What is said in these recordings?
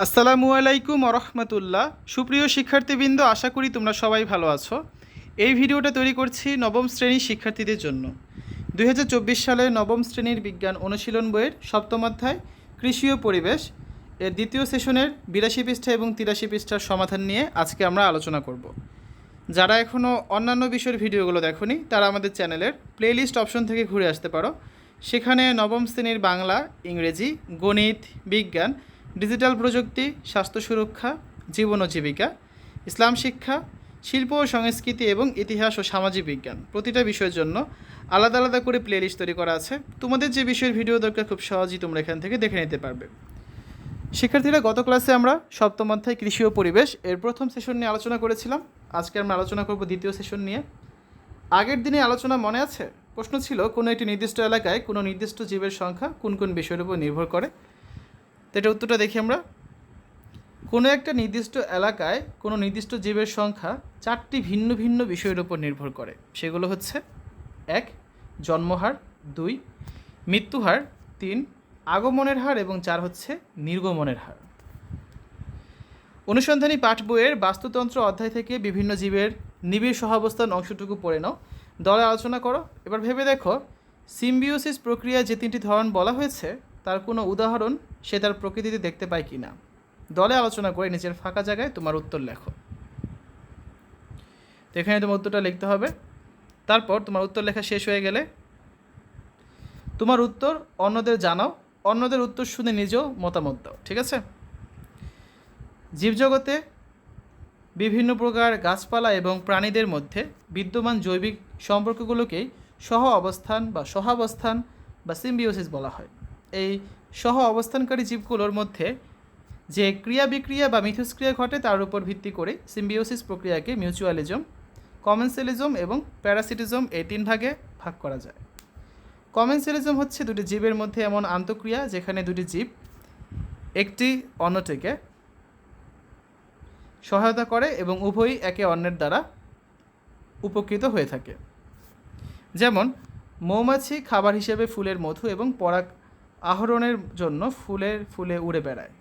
আসসালামু আলাইকুম রহমতুল্লাহ সুপ্রিয় শিক্ষার্থীবৃন্দ, আশা করি তোমরা সবাই ভালো আছো। এই ভিডিওটা তৈরি করছি নবম শ্রেণির শিক্ষার্থীদের জন্য। দুই সালে নবম শ্রেণির বিজ্ঞান অনুশীলন বইয়ের সপ্তম অধ্যায়, কৃষি ও পরিবেশ। এর দ্বিতীয় সেশনের বিরাশি পৃষ্ঠা এবং তিরাশি পৃষ্ঠার সমাধান নিয়ে আজকে আমরা আলোচনা করব। যারা এখনও অন্যান্য বিষয়ের ভিডিওগুলো দেখোনি, তারা আমাদের চ্যানেলের প্লেলিস্ট অপশন থেকে ঘুরে আসতে পারো। সেখানে নবম শ্রেণির বাংলা, ইংরেজি, গণিত, বিজ্ঞান ডিজিটাল প্রযুক্তি, স্বাস্থ্য সুরক্ষা, জীবন ও জীবিকা, ইসলাম শিক্ষা, শিল্প ও সংস্কৃতি এবং ইতিহাস ও সামাজিক বিজ্ঞান। প্রতিটা বিষয়ের জন্য আলাদা আলাদা করে প্লেলিস্ট তৈরি করা আছে। তোমাদের যে বিষয়ের ভিডিও দরকার, খুব সহজেই তোমরা এখান থেকে দেখে নিতে পারবে। শিক্ষার্থীরা, গত ক্লাসে আমরা সপ্তম অধ্যায় কৃষি ও পরিবেশ এর প্রথম সেশন নিয়ে আলোচনা করেছিলাম। আজকে আমরা আলোচনা করব দ্বিতীয় সেশন নিয়ে। আগের দিনে আলোচনা মনে আছে? প্রশ্ন ছিল, কোনো একটি নির্দিষ্ট এলাকায় কোনো নির্দিষ্ট জীবের সংখ্যা কোন কোন বিষয়ের উপর নির্ভর করে? তো এটা উত্তরটা দেখি আমরা। কোনো একটা নির্দিষ্ট এলাকায় কোনো নির্দিষ্ট জীবের সংখ্যা চারটি ভিন্ন ভিন্ন বিষয়ের উপর নির্ভর করে। সেগুলো হচ্ছে, এক, জন্মহার, দুই, মৃত্যুহার, তিন, আগমনের হার এবং চার হচ্ছে নির্গমনের হার। অনুসন্ধানী পাঠ বইয়ের বাস্তুতন্ত্র অধ্যায় থেকে বিভিন্ন জীবের নিবিড় সহাবস্থান অংশটুকু পড়ে নাও। দলে আলোচনা করো। এবার ভেবে দেখো, সিম্বিওসিস প্রক্রিয়ায় যে তিনটি ধরন বলা হয়েছে তার কোনো উদাহরণ সে তার প্রকৃতিতে দেখতে পায় কি না। দলে আলোচনা করে নিজের ফাঁকা জায়গায় তোমার উত্তর লেখো। তো এখানে তোমার উত্তরটা লিখতে হবে। তারপর তোমার উত্তর লেখা শেষ হয়ে গেলে তোমার উত্তর অন্যদের জানাও, অন্যদের উত্তর শুনে নিজেও মতামত দাও, ঠিক আছে? জীবজগতে বিভিন্ন প্রকার গাছপালা এবং প্রাণীদের মধ্যে বিদ্যমান জৈবিক সম্পর্কগুলোকেই সহ অবস্থান বা সহাবস্থান বা সিম্বিওসিস বলা হয়। এই সহ অবস্থানকারী জীবগুলোর মধ্যে যে ক্রিয়া বিক্রিয়া বা মিথস্ক্রিয়া ঘটে তার উপর ভিত্তি করে সিম্বিওসিস প্রক্রিয়াকে মিউচুয়ালিজম কমেন্সেলিজম এবং প্যারাসিটিজম এই তিন ভাগে ভাগ করা যায়। কমেন্সেলিজম হচ্ছে দুটি জীবের মধ্যে এমন আন্তঃক্রিয়া যেখানে দুটি জীব একটি অন্যটিকে সহায়তা করে এবং উভয়ই একে অন্যের দ্বারা উপকৃত হয়ে থাকে। যেমন, মৌমাছি খাবার হিসেবে ফুলের মধু এবং পরাগ আহরণের জন্য ফুলের ফুলে উড়ে বেড়ায়।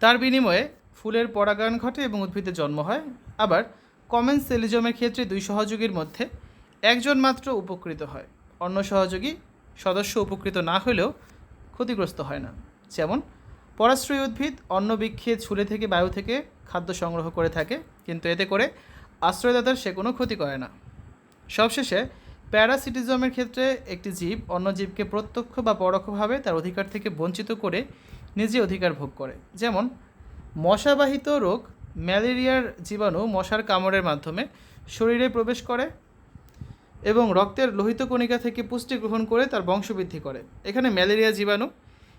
তার বিনিময়ে ফুলের পরাগায়ন ঘটে এবং উদ্ভিদের জন্ম হয়। আবার কমেন্সেলিজমের ক্ষেত্রে দুই সহযোগীর মধ্যে একজন মাত্র উপকৃত হয়। অন্য সহযোগী সদস্য উপকৃত না হলেও ক্ষতিগ্রস্ত হয় না। যেমন, পরাশ্রয়ী উদ্ভিদ অন্ন বৃক্ষে ছুলে থেকে বায়ু থেকে খাদ্য সংগ্রহ করে থাকে, কিন্তু এতে করে আশ্রয়দাতার সে কোনো ক্ষতি করে না। সবশেষে প্যারাসিটিজমের ক্ষেত্রে একটি জীব অন্য জীবকে প্রত্যক্ষ বা পরোক্ষভাবে তার অধিকার থেকে বঞ্চিত করে নিজে অধিকার ভোগ করে। যেমন, মশাবাহিত রোগ ম্যালেরিয়ার জীবাণু মশার কামড়ের মাধ্যমে শরীরে প্রবেশ করে এবং রক্তের লোহিত কণিকা থেকে পুষ্টি গ্রহণ করে তার বংশবৃদ্ধি করে। এখানে ম্যালেরিয়া জীবাণু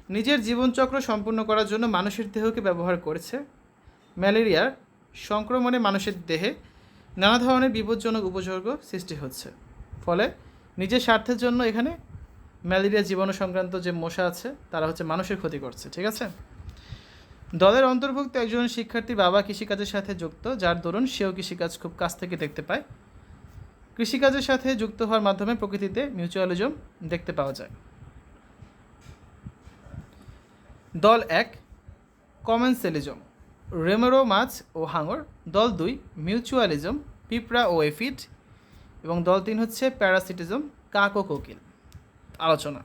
নিজের জীবনচক্র সম্পূর্ণ করার জন্য মানুষের দেহকে ব্যবহার করেছে। ম্যালেরিয়ার সংক্রমণে মানুষের দেহে নানা ধরনের বিপজ্জনক উপসর্গ সৃষ্টি হচ্ছে। ফলে নিজের স্বার্থের জন্য এখানে ম্যালেরিয়া জীবাণু সংক্রান্ত যে মশা আছে, তারা হচ্ছে মানুষের ক্ষতি করছে, ঠিক আছে? দলের অন্তর্ভুক্ত একজন শিক্ষার্থী বাবা কৃষিকাজের সাথে যুক্ত, যার দরুন সেও কৃষিকাজ খুব কাছ থেকে দেখতে পায়। কৃষিকাজের সাথে যুক্ত হওয়ার মাধ্যমে প্রকৃতিতে মিউচুয়ালিজম দেখতে পাওয়া যায়। দল এক কমেন্সেলিজম রেমেরো মাছ ও হাঙর। দল দুই মিউচুয়ালিজম পিঁপড়া ও এফিড। এবং দল তিন হচ্ছে প্যারাসিটিজম কাক ও কোকিল। আলোচনা।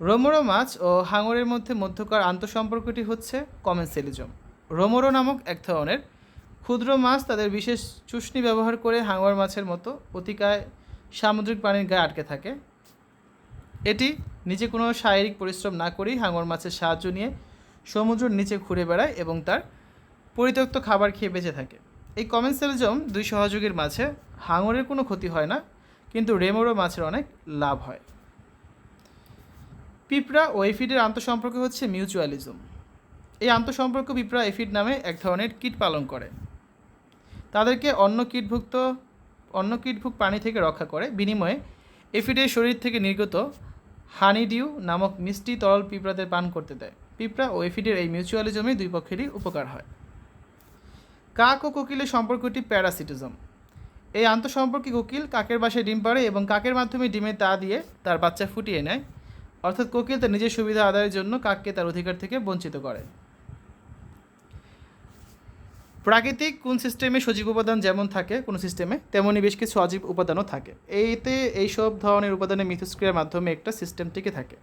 রোমোরো মাছ ও হাঙরের মধ্যে মধ্যকার আন্তঃসম্পর্কটি হচ্ছে কমেন্সেলিজম। রোমোরো নামক এক ধরনের ক্ষুদ্র মাছ তাদের বিশেষ চুষ্নি ব্যবহার করে হাঙর মাছের মতো অতিকায় সামুদ্রিক প্রাণীর গায়ে আটকে থাকে। এটি নিচে কোনো শারীরিক পরিশ্রম না করেই হাঙর মাছের সাহায্য নিয়ে সমুদ্রের নিচে ঘুরে বেড়ায় এবং তার পরিত্যক্ত খাবার খেয়ে বেঁচে থাকে। এই কমেন্সেলিজম দুই সহযোগীর মাঝে হাঙরের কোনো ক্ষতি হয় না, কিন্তু রেমোরো মাছের অনেক লাভ হয়। পিঁপড়া ও এফিডের আন্তঃসম্পর্ক হচ্ছে মিউচুয়ালিজম। এই আন্তঃসম্পর্ক পিঁপড়া এফিড নামে এক ধরনের কীট পালন করে। তাদেরকে অন্য কীটভুক্ত অন্য কীটভুক প্রাণী থেকে রক্ষা করে। বিনিময়ে এফিডের শরীর থেকে নির্গত হানিডিউ নামক মিষ্টি তরল পিঁপড়াদের পান করতে দেয়। পিঁপড়া ও এফিডের এই মিউচুয়ালিজমে দুই পক্ষেরই উপকার হয়। কাক ও কোকিলের সম্পর্কটি প্যারাসিটিজম। এই আন্তঃসম্পর্কে কোকিল কাকের বাসায় ডিম পাড়ে এবং কাকের মাধ্যমে ডিমে তা দিয়ে তার বাচ্চা ফুটিয়ে নেয়। অর্থাৎ কোকিল তার নিজের সুবিধা আদায়ের জন্য কাককে তার অধিকার থেকে বঞ্চিত করে। প্রাকৃতিক কোন সিস্টেমে সজীব উপাদান যেমন থাকে, কোনো সিস্টেমে তেমনই বেশ কিছু অজীব উপাদানও থাকে। এইতে এইসব ধরনের উপাদানের মিথস্ক্রিয়ার মাধ্যমে একটা সিস্টেম টিকে থাকে।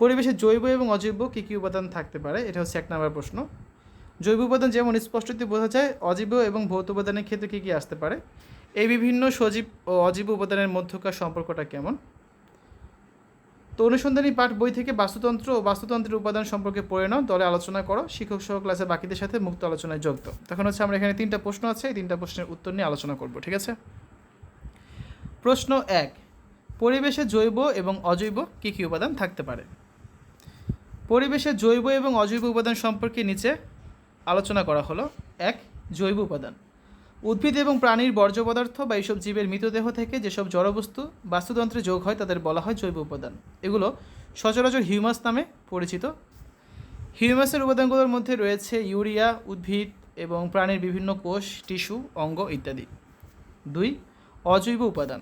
পরিবেশে জৈব এবং অজৈব কী কী উপাদান থাকতে পারে, এটা হচ্ছে এক নম্বর প্রশ্ন। জৈব উপাদান যেমন স্পষ্টতই বোঝা যায়, অজীব এবং ভৌত উপাদানের ক্ষেত্রে কী কী আসতে পারে এই বিভিন্ন সজীব ও অজীব উপাদানের মধ্যকার সম্পর্কটা কেমন? তো অনুসন্ধানী পাঠ বই থেকে বাস্তুতন্ত্র ও বাস্তুতন্ত্রের উপাদান সম্পর্কে পড়ে নাও, দলে আলোচনা করো, শিক্ষক সহ ক্লাসে বাকিদের সাথে মুক্ত আলোচনায় যোগ দাও। তখন হচ্ছে আমরা এখানে তিনটা প্রশ্ন আছে, এই তিনটা প্রশ্নের উত্তর নিয়ে আলোচনা করব, ঠিক আছে? প্রশ্ন এক, পরিবেশে জৈব এবং অজৈব কী কী উপাদান থাকতে পারে? পরিবেশে জৈব এবং অজৈব উপাদান সম্পর্কে নিচে আলোচনা করা হলো। এক, জৈব উপাদান। উদ্ভিদ এবং প্রাণীর বর্জ্য পদার্থ বা এইসব জীবের মৃতদেহ থেকে যেসব জড়বস্তু, বাস্তুতন্ত্রে যোগ হয়, তাদের বলা হয় জৈব উপাদান। এগুলো সচরাচর হিউমাস নামে পরিচিত। হিউমাসের উপাদানগুলোর মধ্যে রয়েছে ইউরিয়া, উদ্ভিদ এবং প্রাণীর বিভিন্ন কোষ, টিস্যু, অঙ্গ ইত্যাদি। দুই, অজৈব উপাদান।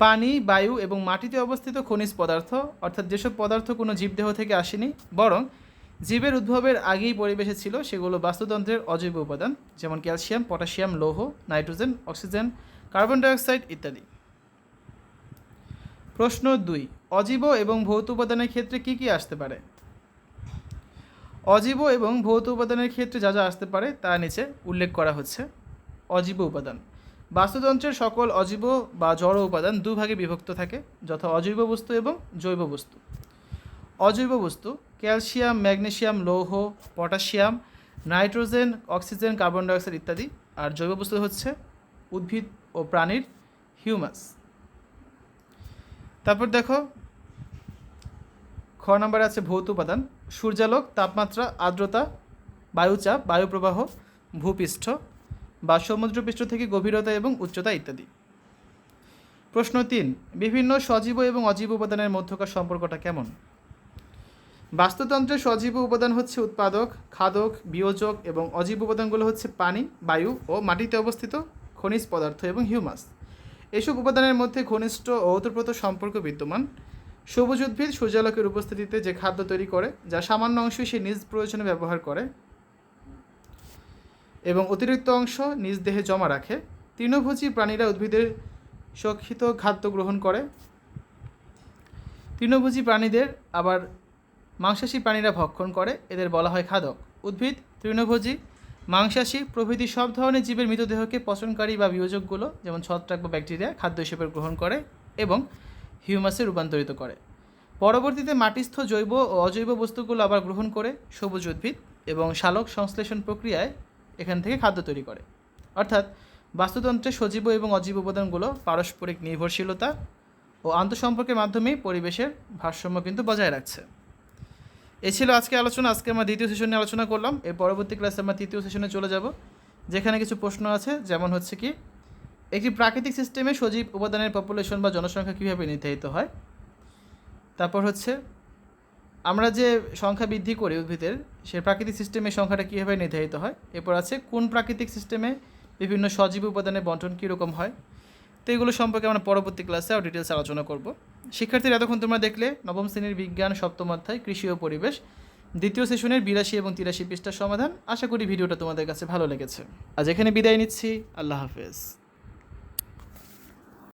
পানি, বায়ু এবং মাটিতে অবস্থিত খনিজ পদার্থ, অর্থাৎ যেসব পদার্থ কোনো জীবদেহ থেকে আসেনি, বরং জীবের উদ্ভবের আগেই পরিবেশে ছিল সেগুলো বাস্তুতন্ত্রের অজৈব উপাদান, যেমন ক্যালসিয়াম, পটাশিয়াম, লৌহ, নাইট্রোজেন, অক্সিজেন, কার্বন ডাইঅক্সাইড ইত্যাদি। প্রশ্ন দুই, অজীব এবং ভৌত উপাদানের ক্ষেত্রে কি কি আসতে পারে? অজীব এবং ভৌত উপাদানের ক্ষেত্রে যা যা আসতে পারে তা নিচে উল্লেখ করা হচ্ছে অজীব উপাদান। বাস্তুতন্ত্রের সকল অজীব বা জড় উপাদান দুভাগে বিভক্ত থাকে, যথা অজৈব বস্তু এবং জৈব বস্তু। অজৈব বস্তু ক্যালসিয়াম ম্যাগনেশিয়াম লৌহ, potassium, nitrogen, oxygen, carbon dioxide ইত্যাদি। আর জৈব বস্তু হচ্ছে উদ্ভিদ ও প্রাণীর হিউমাস। তারপর দেখো, খ নম্বরে আছে ভৌত উপাদান। সূর্যালোক, তাপমাত্রা, আর্দ্রতা, বায়ুচাপ, বায়ুপ্রবাহ, ভূপৃষ্ঠ বা সমুদ্রপৃষ্ঠ থেকে গভীরতা এবং উচ্চতা ইত্যাদি। প্রশ্ন তিন, বিভিন্ন সজীব এবং অজীব উপাদানের মধ্যকার সম্পর্কটা কেমন? বাস্তুতন্ত্রের সজীব উপাদান হচ্ছে উৎপাদক, খাদক, বিয়োজক এবং অজীব উপাদানগুলো হচ্ছে পানি, বায়ু ও মাটিতে অবস্থিত খনিজ পদার্থ এবং হিউমাস। এসব উপাদানের মধ্যে ঘনিষ্ঠ ও ওতপ্রোত সম্পর্ক বিদ্যমান। সবুজ উদ্ভিদ সূর্যালোকের উপস্থিতিতে যে খাদ্য তৈরি করে, যা সামান্য অংশই সে নিজ প্রয়োজনে ব্যবহার করে এবং অতিরিক্ত অংশ নিজ দেহে জমা রাখে। তৃণভোজী প্রাণীরা উদ্ভিদের সক্ষিত খাদ্য গ্রহণ করে। তৃণভোজী প্রাণীদের আবার মাংসাশী প্রাণীরা ভক্ষণ করে, এদের বলা হয় খাদক। উদ্ভিদ, তৃণভোজী, মাংসাশী প্রভৃতি সব ধরনের জীবের মৃতদেহকে পচনকারী বা বিয়োজকগুলো, যেমন ছত্রাক বা ব্যাকটেরিয়া, খাদ্য হিসেবে গ্রহণ করে এবং হিউমাসে রূপান্তরিত করে। পরবর্তীতে মাটিস্থ জৈব ও অজৈব বস্তুগুলো আবার গ্রহণ করে সবুজ উদ্ভিদ এবং শালক সংশ্লেষণ প্রক্রিয়ায় এখান থেকে খাদ্য তৈরি করে। অর্থাৎ বাস্তুতন্ত্রে সজীব এবং অজীব উপাদানগুলো পারস্পরিক নির্ভরশীলতা ও আন্তঃসম্পর্কের মাধ্যমেই পরিবেশের ভারসাম্য কিন্তু বজায় রাখছে। এ ছিল আজকে আলোচনা, আজকে আমরা দ্বিতীয় সেশনে আলোচনা করলাম। এর পরবর্তী ক্লাসে আমরা তৃতীয় সেশনে চলে যাব, যেখানে কিছু প্রশ্ন আছে, যেমন হচ্ছে কি, একটি প্রাকৃতিক সিস্টেমে সজীব উপাদানের পপুলেশন বা জনসংখ্যা কীভাবে নির্ধারিত হয়? তারপর হচ্ছে, আমরা যে সংখ্যা বৃদ্ধি করি উদ্ভিদের সে প্রাকৃতিক সিস্টেমের সংখ্যাটা কীভাবে নির্ধারিত হয়? এরপর আছে, কোন প্রাকৃতিক সিস্টেমে বিভিন্ন সজীব উপাদানের বন্টন কীরকম হয়? তো এগুলো সম্পর্কে আমরা পরবর্তী ক্লাসে আর ডিটেলস আলোচনা করব। শিক্ষার্থীরা, এতক্ষণ তোমরা দেখলে নবম শ্রেণির বিজ্ঞান, সপ্তম অধ্যায়, কৃষি ও পরিবেশ। দ্বিতীয় সেশনের বিরাশি এবং তিরাশি পৃষ্ঠার সমাধান। আশা করি ভিডিওটা তোমাদের কাছে ভালো লেগেছে। আজ এখানে বিদায় নিচ্ছি। আল্লাহ হাফেজ।